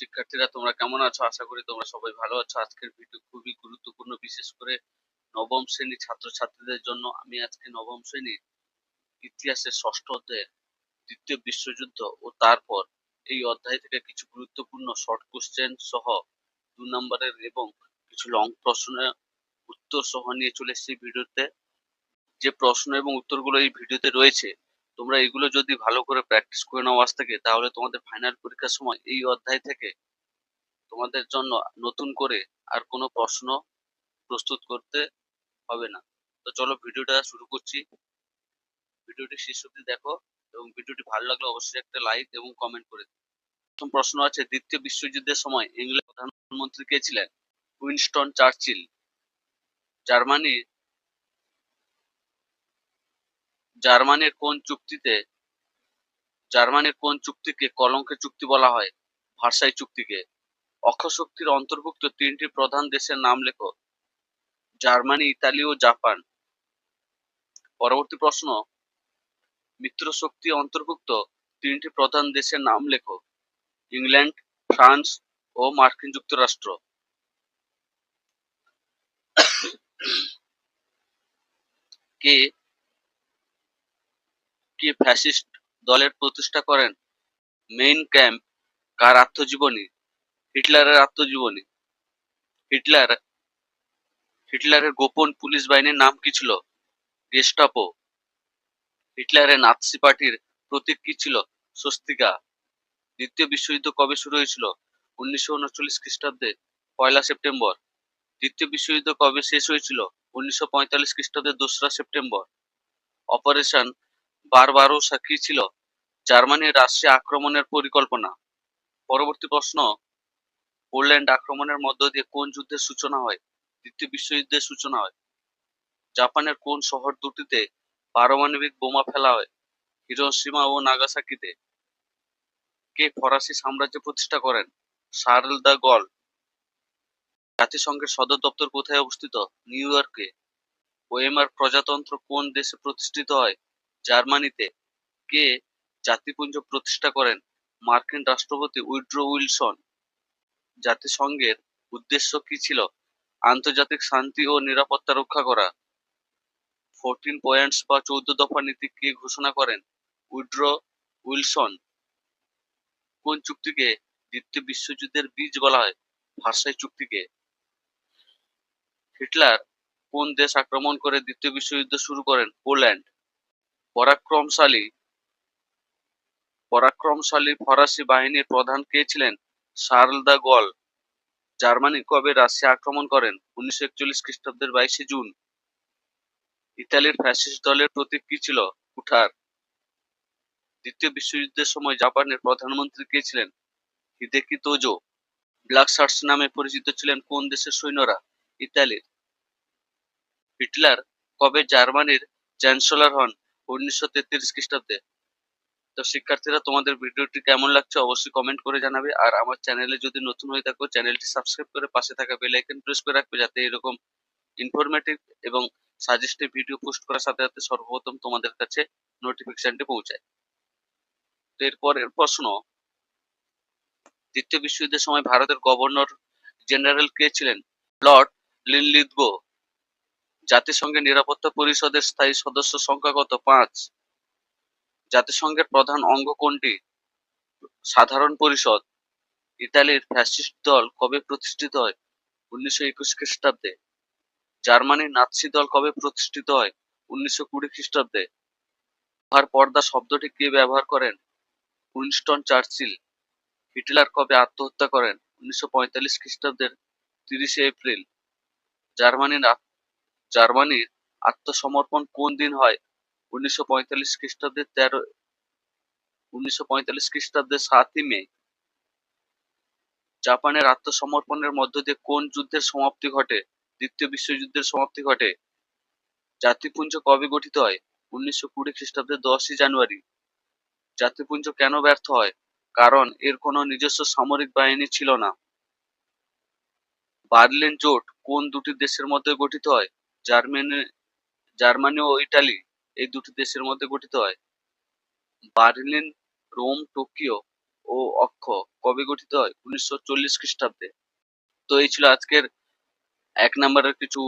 শিক্ষার্থীরা তোমরা কেমন আছো? আশা করি তোমরা সবাই ভালো আছো। আজকের ভিডিও খুবই গুরুত্বপূর্ণ, বিশেষ করে নবম শ্রেণির ছাত্রছাত্রীদের জন্য আমি আজকে নবম শ্রেণির ইতিহাসের ষষ্ঠ অধ্যায়ের দ্বিতীয় বিশ্বযুদ্ধ ও তারপর এই অধ্যায় থেকে কিছু গুরুত্বপূর্ণ শর্ট কোশ্চেন সহ দু নম্বরের এবং কিছু লং প্রশ্নের উত্তর সহ নিয়ে চলে এসেছি ভিডিওতে যে প্রশ্ন এবং উত্তরগুলো এই ভিডিওতে রয়েছে তোমরা এগুলো যদি ভালো করে প্র্যাকটিস করে নাও আজ থেকে, তাহলে তোমাদের ফাইনাল পরীক্ষার সময় এই অধ্যায় থেকে তোমাদের জন্য নতুন করে আর কোনো প্রশ্ন প্রস্তুত করতে হবে না। তো চলো ভিডিওটা শুরু করছি। ভিডিওটি শেষ অবধি দেখো এবং ভিডিওটি ভালো লাগলে অবশ্যই একটা লাইক এবং কমেন্ট করে। প্রথম প্রশ্ন আছে, দ্বিতীয় বিশ্বযুদ্ধের সময় ইংল্যান্ড প্রধানমন্ত্রী কে ছিলেন? Winston Churchill. জার্মানি জার্মানির কোন চুক্তিতে, জার্মানির কোন চুক্তিকে কলঙ্কের চুক্তি বলা হয়? ভার্সাই চুক্তিকে। অক্ষশক্তির অন্তর্ভুক্ত তিনটি প্রধান দেশের নাম লেখো। জার্মানি, ইতালি ও জাপান। পরবর্তী প্রশ্ন। মিত্র শক্তি অন্তর্ভুক্ত তিনটি প্রধান দেশের নাম লেখো। ইংল্যান্ড, ফ্রান্স ও মার্কিন যুক্তরাষ্ট্র। কে কে ফ্যাসিস্ট দলের প্রতিষ্ঠা করেন। মেইন ক্যাম্প কার আত্মজীবনী? হিটলারের আত্মজীবনী। হিটলার হিটলারের গোপন পুলিশ বাহিনীর নাম কি ছিল? গেস্টাপো। হিটলারের নাৎসি পার্টির প্রতীক কি ছিল? স্বস্তিকা। দ্বিতীয় বিশ্বযুদ্ধ কবে শুরু হয়েছিল? উনিশশো উনচল্লিশ খ্রিস্টাব্দে পয়লা সেপ্টেম্বর। দ্বিতীয় বিশ্বযুদ্ধ কবে শেষ হয়েছিল? উনিশশো পঁয়তাল্লিশ খ্রিস্টাব্দে দোসরা সেপ্টেম্বর। অপারেশন বারবারোসা কি ছিল জার্মানির রাশিয়া আক্রমণের পরিকল্পনা। পরবর্তী প্রশ্ন, পোল্যান্ড আক্রমণের মধ্য দিয়ে কোন যুদ্ধের সূচনা হয়? দ্বিতীয় বিশ্বযুদ্ধের সূচনা হয়। জাপানের কোন শহর দুটিতে পারমাণবিক বোমা ফেলা হয়? হিরোশিমা ও নাগাসাকিতে। কে ফরাসি সাম্রাজ্য প্রতিষ্ঠা করেন? Charles de Gaulle. জাতিসংঘের সদর দপ্তর কোথায় অবস্থিত? নিউ ইয়র্কে। ওয়েমার প্রজাতন্ত্র কোন দেশে প্রতিষ্ঠিত হয়? জার্মানিতে কে জাতিপুঞ্জ প্রতিষ্ঠা করেন মার্কিন রাষ্ট্রপতি উইড্রো উইলসন। জাতিসংঘের উদ্দেশ্য কি ছিল? আন্তর্জাতিক শান্তি ও নিরাপত্তা রক্ষা করা। ফোরটিন পয়েন্টস বা চৌদ্দ দফা নীতি কে ঘোষণা করেন? Woodrow Wilson. কোন চুক্তিকে দ্বিতীয় বিশ্বযুদ্ধের বীজ বলা হয়? ভার্সাই চুক্তিকে। হিটলার কোন দেশ আক্রমণ করে দ্বিতীয় বিশ্বযুদ্ধ শুরু করেন? পোল্যান্ড। পরাক্রমশালী পরাক্রমশালী ফরাসি বাহিনীর প্রধান কে ছিলেন? শার্ল দ্য গল, জার্মানি কবে রাশিয়া আক্রমণ করেন? উনিশশো একচল্লিশ খ্রিস্টাব্দের বাইশে জুন। ইতালির ফ্যাসিস্ট দলের প্রতীক কি ছিল? কুঠার দ্বিতীয় বিশ্বযুদ্ধের সময় জাপানের প্রধানমন্ত্রী কে ছিলেন? হিদেকি তোজো। ব্ল্যাক শার্টস নামে পরিচিত ছিলেন কোন দেশের সৈন্যরা? ইতালির। হিটলার কবে জার্মানির চ্যান্সেলর হন? উনিশশো তেত্রিশ খ্রিস্টাব্দে। তো শিক্ষার্থীরা, তোমাদের ভিডিওটি কেমন লাগছে অবশ্যই কমেন্ট করে জানাবে। আর আমার চ্যানেলে যদি নতুন হয়ে থাকো চ্যানেলটি সাবস্ক্রাইব করে পাশে থাকা বেল আইকন প্রেস করে রাখবে যাতে এরকম ইনফরমেটিভ এবং সাজেস্টিভ ভিডিও পোস্ট করার সাথে সাথে সর্বপ্রথম তোমাদের কাছে নোটিফিকেশনটি পৌঁছায়। তো এরপরের প্রশ্ন দ্বিতীয় বিশ্বযুদ্ধের সময় ভারতের গভর্নর জেনারেল কে ছিলেন? লর্ড লিনলিথগো জাতিসংঘের নিরাপত্তা পরিষদের স্থায়ী সদস্য সংখ্যা কত? পাঁচ। জাতিসংঘের প্রধান অঙ্গ কোনটি? সাধারণ পরিষদ। ইতালির ফ্যাসিস্ট দল কবে প্রতিষ্ঠিত হয়? উনিশশো একুশ খ্রিস্টাব্দে। জার্মানির নাৎসি দল কবে প্রতিষ্ঠিত হয়? উনিশশো কুড়ি খ্রিস্টাব্দে। লোহার পর্দা শব্দটি কে ব্যবহার করেন? Winston Churchill. হিটলার কবে আত্মহত্যা করেন? উনিশশো পঁয়তাল্লিশ খ্রিস্টাব্দের তিরিশে এপ্রিল। জার্মানির জার্মানির আত্মসমর্পণ কোন দিন হয়? উনিশশো পঁয়তাল্লিশ খ্রিস্টাব্দের তেরো, উনিশশো পঁয়তাল্লিশ খ্রিস্টাব্দের সাতই মে। জাপানের আত্মসমর্পণের মধ্য দিয়ে কোন যুদ্ধের সমাপ্তি ঘটে? দ্বিতীয় বিশ্বযুদ্ধের সমাপ্তি ঘটে। জাতিপুঞ্জ কবে গঠিত হয়? উনিশশো কুড়ি খ্রিস্টাব্দের দশই জানুয়ারি। জাতিপুঞ্জ কেন ব্যর্থ হয়? কারণ এর কোনো নিজস্ব সামরিক বাহিনী ছিল না। বার্লিন জোট কোন দুটি দেশের মধ্যে গঠিত হয়? জার্মানি জার্মানি ও ইটালি এই দুটি দেশের মধ্যে গঠিত হয়। বার্লিন, রোম, টোকিও ও অক্ষ কবে গঠিত হয়? উনিশশো চল্লিশ খ্রিস্টাব্দে। তো এই ছিল আজকের এক নম্বরের কিছু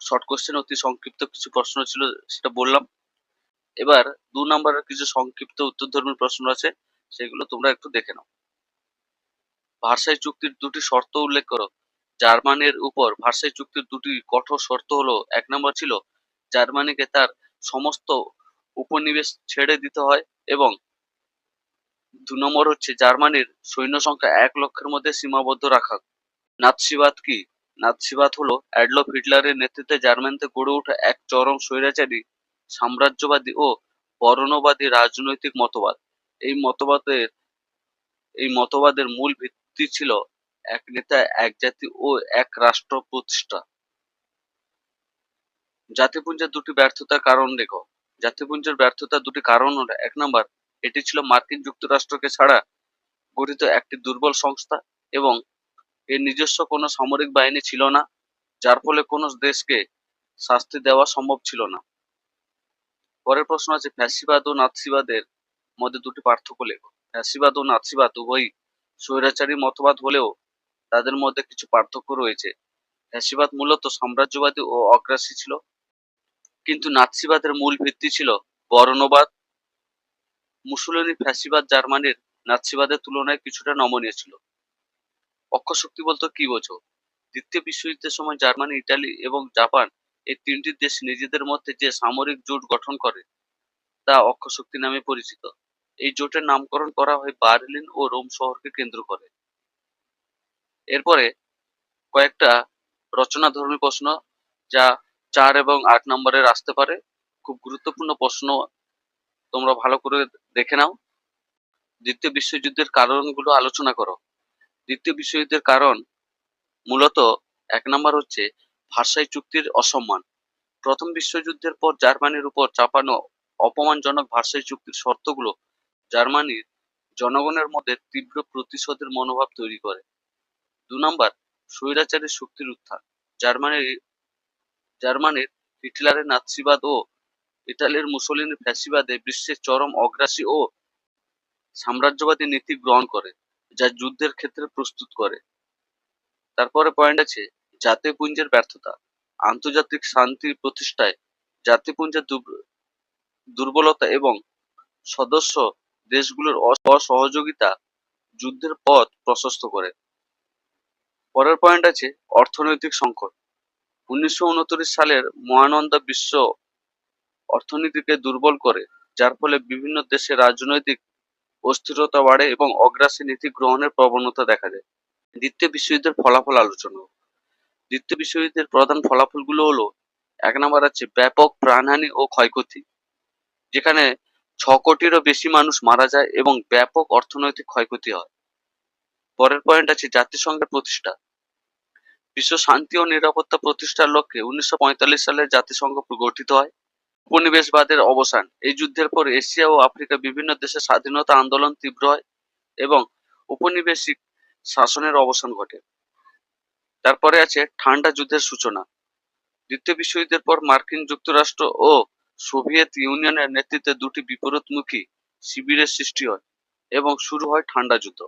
শর্ট কোশ্চেন অতি সংক্ষিপ্ত কিছু প্রশ্ন ছিল, সেটা বললাম। এবার দু নম্বরের কিছু সংক্ষিপ্ত উত্তরধর্মী প্রশ্ন আছে, সেগুলো তোমরা একটু দেখে নাও। ভার্সাই চুক্তির দুটি শর্ত উল্লেখ করো। জার্মানির উপর ভার্সাই চুক্তির দুটি কঠোর শর্ত হলো, এক নম্বর ছিল জার্মানিকে তার সমস্ত উপনিবেশ ছেড়ে দিতে হয় এবং দু নম্বর হচ্ছে জার্মানির সৈন্য সংখ্যা এক লক্ষের মধ্যে সীমাবদ্ধ রাখা। নাৎসিবাদ কি? নাৎসিবাদ হলো অ্যাডলফ হিটলারের নেতৃত্বে জার্মানিতে গড়ে ওঠা এক চরম স্বৈরাচারী, সাম্রাজ্যবাদী ও বর্ণবাদী রাজনৈতিক মতবাদ। এই মতবাদের এই মতবাদের মূল ভিত্তি ছিল এক নেতা, এক জাতি ও এক রাষ্ট্র প্রতিষ্ঠা। জাতিপুঞ্জের দুটি ব্যর্থতার কারণ লেখো। জাতিপুঞ্জের ব্যর্থতার দুটি কারণ হলো, এক নম্বর, এটি ছিল মার্কিন যুক্তরাষ্ট্রকে ছাড়া গঠিত একটি দুর্বল সংস্থা এবং এর নিজস্ব কোনো সামরিক বাহিনী ছিল না, যার ফলে কোনো দেশকে শাস্তি দেওয়া সম্ভব ছিল না। পরের প্রশ্ন আছে, ফ্যাসিবাদ ও নাৎসিবাদের মধ্যে দুটি পার্থক্য লেখো। ফ্যাসিবাদ ও নাৎসিবাদ উভয়ই স্বৈরাচারী মতবাদ হলেও তাদের মধ্যে কিছু পার্থক্য রয়েছে। ফ্যাসিবাদ মূলত সাম্রাজ্যবাদী ও অগ্রাসী ছিল। কিন্তু নাৎসিবাদের মূল ভিত্তি ছিল বর্ণবাদ। মুসুলিনি ফ্যাসিবাদ জার্মানির নাৎসিবাদের তুলনায় কিছুটা নমনীয় ছিল। অক্ষশক্তি বলতে কি বোঝো? দ্বিতীয় বিশ্বযুদ্ধের সময় জার্মানি, ইটালি এবং জাপান এই তিনটি দেশ নিজেদের মধ্যে যে সামরিক জোট গঠন করে, তা অক্ষশক্তি নামে পরিচিত। এই জোটের নামকরণ করা হয় বার্লিন ও রোম শহরকে কেন্দ্র করে। এরপরে কয়েকটা রচনাধর্মী প্রশ্ন যা চার এবং আট নম্বরের আসতে পারে। খুব গুরুত্বপূর্ণ প্রশ্ন তোমরা ভালো করে দেখে নাও। দ্বিতীয় বিশ্বযুদ্ধের কারণগুলো আলোচনা করো। দ্বিতীয় বিশ্বযুদ্ধের কারণ মূলত এক নম্বর হচ্ছে ভার্সাই চুক্তির অসম্মান। প্রথম বিশ্বযুদ্ধের পর জার্মানির উপর চাপানো অপমানজনক ভার্সাই চুক্তির শর্তগুলো জার্মানির জনগণের মধ্যে তীব্র প্রতিশোধের মনোভাব তৈরি করে। দু নম্বর স্বৈরাচারী শক্তির উত্থান। জার্মানির জার্মানির হিটলারের নাৎসিবাদ ও ইতালির মুসলিনের ফ্যাসিবাদে বিশ্বের চরম অগ্রাসী ও সাম্রাজ্যবাদী নীতি গ্রহণ করে, যা যুদ্ধের ক্ষেত্রে প্রস্তুত করে। তারপরে পয়েন্ট আছে, জাতিপুঞ্জের ব্যর্থতা। আন্তর্জাতিক শান্তি প্রতিষ্ঠায় জাতিপুঞ্জের দুর্ব- দুর্বলতা এবং সদস্য দেশগুলোর অসহযোগিতা যুদ্ধের পথ প্রশস্ত করে। পরের পয়েন্ট আছে অর্থনৈতিক সংকট। উনিশশো উনত্রিশ সালের মহানন্দা বিশ্ব অর্থনীতিকে দুর্বল করে, যার ফলে বিভিন্ন দেশে রাজনৈতিক অস্থিরতা বাড়ে এবং অগ্রাসী নীতি গ্রহণের প্রবণতা দেখা যায় দ্বিতীয় বিশ্বযুদ্ধের ফলাফল আলোচনা দ্বিতীয় বিশ্বযুদ্ধের প্রধান ফলাফলগুলো হলো, এক নম্বর আছে ব্যাপক প্রাণহানি ও ক্ষয়ক্ষতি, যেখানে ছ কোটিরও বেশি মানুষ মারা যায় এবং ব্যাপক অর্থনৈতিক ক্ষয়ক্ষতি হয়। পরের পয়েন্ট আছে জাতিসংঘের প্রতিষ্ঠা। বিশ্ব শান্তি ও নিরাপত্তা প্রতিষ্ঠার লক্ষ্যে উনিশশো পঁয়তাল্লিশ সালে জাতিসংঘ গঠিত হয়। উপনিবেশবাদের অবসান, এই যুদ্ধের পর এশিয়া ও আফ্রিকা বিভিন্ন দেশে স্বাধীনতা আন্দোলন তীব্র হয় এবং উপনিবেশিক শাসনের অবসান ঘটে। তারপরে আছে ঠান্ডা যুদ্ধের সূচনা। দ্বিতীয় বিশ্বযুদ্ধের পর মার্কিন যুক্তরাষ্ট্র ও সোভিয়েত ইউনিয়নের নেতৃত্বে দুটি বিপরীতমুখী শিবিরের সৃষ্টি হয় এবং শুরু হয় ঠান্ডা যুদ্ধ।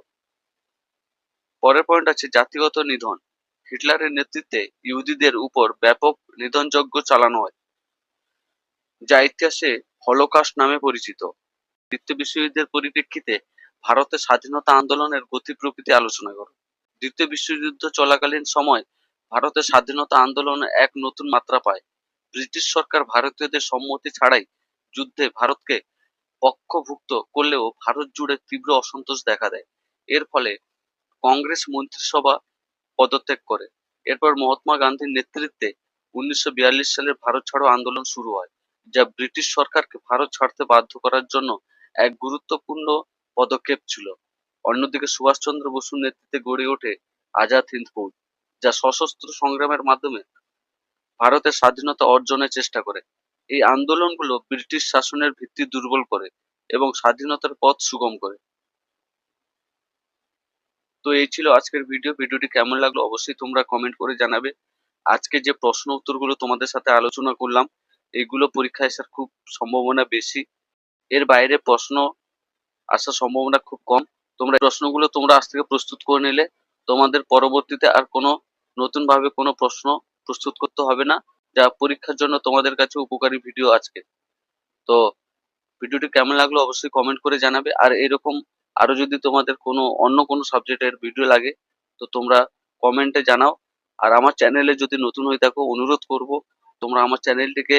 পরের পয়েন্ট আছে জাতিগত নিধন। হিটলারের নেতৃত্বে ইহুদিদের উপর ব্যাপক নিধনযজ্ঞ চালানো হয়, যা ইতিহাসে হলোকাস্ট নামে পরিচিত। দ্বিতীয় বিশ্বযুদ্ধের পরিপ্রেক্ষিতে ভারতের স্বাধীনতা আন্দোলনের গতি প্রকৃতি আলোচনা করো। দ্বিতীয় বিশ্বযুদ্ধ চলাকালীন সময় ভারতের স্বাধীনতা আন্দোলন এক নতুন মাত্রা পায়। ব্রিটিশ সরকার ভারতীয়দের সম্মতি ছাড়াই যুদ্ধে ভারতকে পক্ষভুক্ত করলেও ভারত জুড়ে তীব্র অসন্তোষ দেখা দেয়। এর ফলে কংগ্রেস মন্ত্রিসভা পদত্যাগ করে। এরপর মহাত্মা গান্ধীর নেতৃত্বে উনিশশো সালের ভারত ছাড়ো আন্দোলন শুরু হয়, যা ব্রিটিশ সরকারকে ভারত ছাড়তে বাধ্য করার জন্য এক গুরুত্বপূর্ণ পদক্ষেপ ছিল। অন্যদিকে সুভাষচন্দ্র বসুর নেতৃত্বে গড়ে ওঠে আজাদ হিন্দ ফৌজ, যা সশস্ত্র সংগ্রামের মাধ্যমে ভারতের স্বাধীনতা অর্জনের চেষ্টা করে। এই আন্দোলনগুলো ব্রিটিশ শাসনের ভিত্তি দুর্বল করে এবং স্বাধীনতার পথ সুগম করে। তো এই ছিল আজকের ভিডিও ভিডিওটি কেমন লাগল অবশ্যই তোমরা কমেন্ট করে জানাবে। আজকে যে প্রশ্ন উত্তরগুলো তোমাদের সাথে আলোচনা করলাম, এগুলো পরীক্ষায় আসার খুব সম্ভাবনা বেশি। এর বাইরে প্রশ্ন আসার সম্ভাবনা খুব কম। তোমরা প্রশ্নগুলো তোমরা আজ থেকে প্রস্তুত করে নিলে। তোমাদের পরবর্তীতে আর কোনো নতুন ভাবে কোনো প্রশ্ন প্রস্তুত করতে হবে না, যা পরীক্ষার জন্য তোমাদের কাছে উপকারী ভিডিও আজকে। তো ভিডিওটি কেমন লাগল অবশ্যই কমেন্ট করে জানাবে। আর এরকম আরও যদি তোমাদের কোনো, অন্য কোনো সাবজেক্টের ভিডিও লাগে, তো তোমরা কমেন্টে জানাও। আর আমার চ্যানেলে যদি নতুন হয়ে থাকো, অনুরোধ করব, তোমরা আমার চ্যানেলটিকে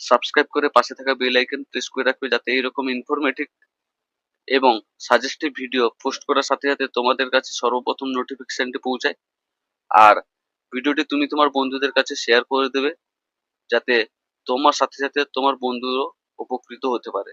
সাবস্ক্রাইব করে পাশে থাকা বেল আইকন প্রেস করে রাখবে, যাতে এইরকম ইনফরমেটিভ এবং সাজেস্টিভ ভিডিও পোস্ট করার সাথে সাথে তোমাদের কাছে সর্বপ্রথম নোটিফিকেশনটি পৌঁছায়। আর ভিডিওটি তুমি তোমার বন্ধুদের কাছে শেয়ার করে দেবে, যাতে তোমার সাথে সাথে তোমার বন্ধুরও উপকৃত হতে পারে।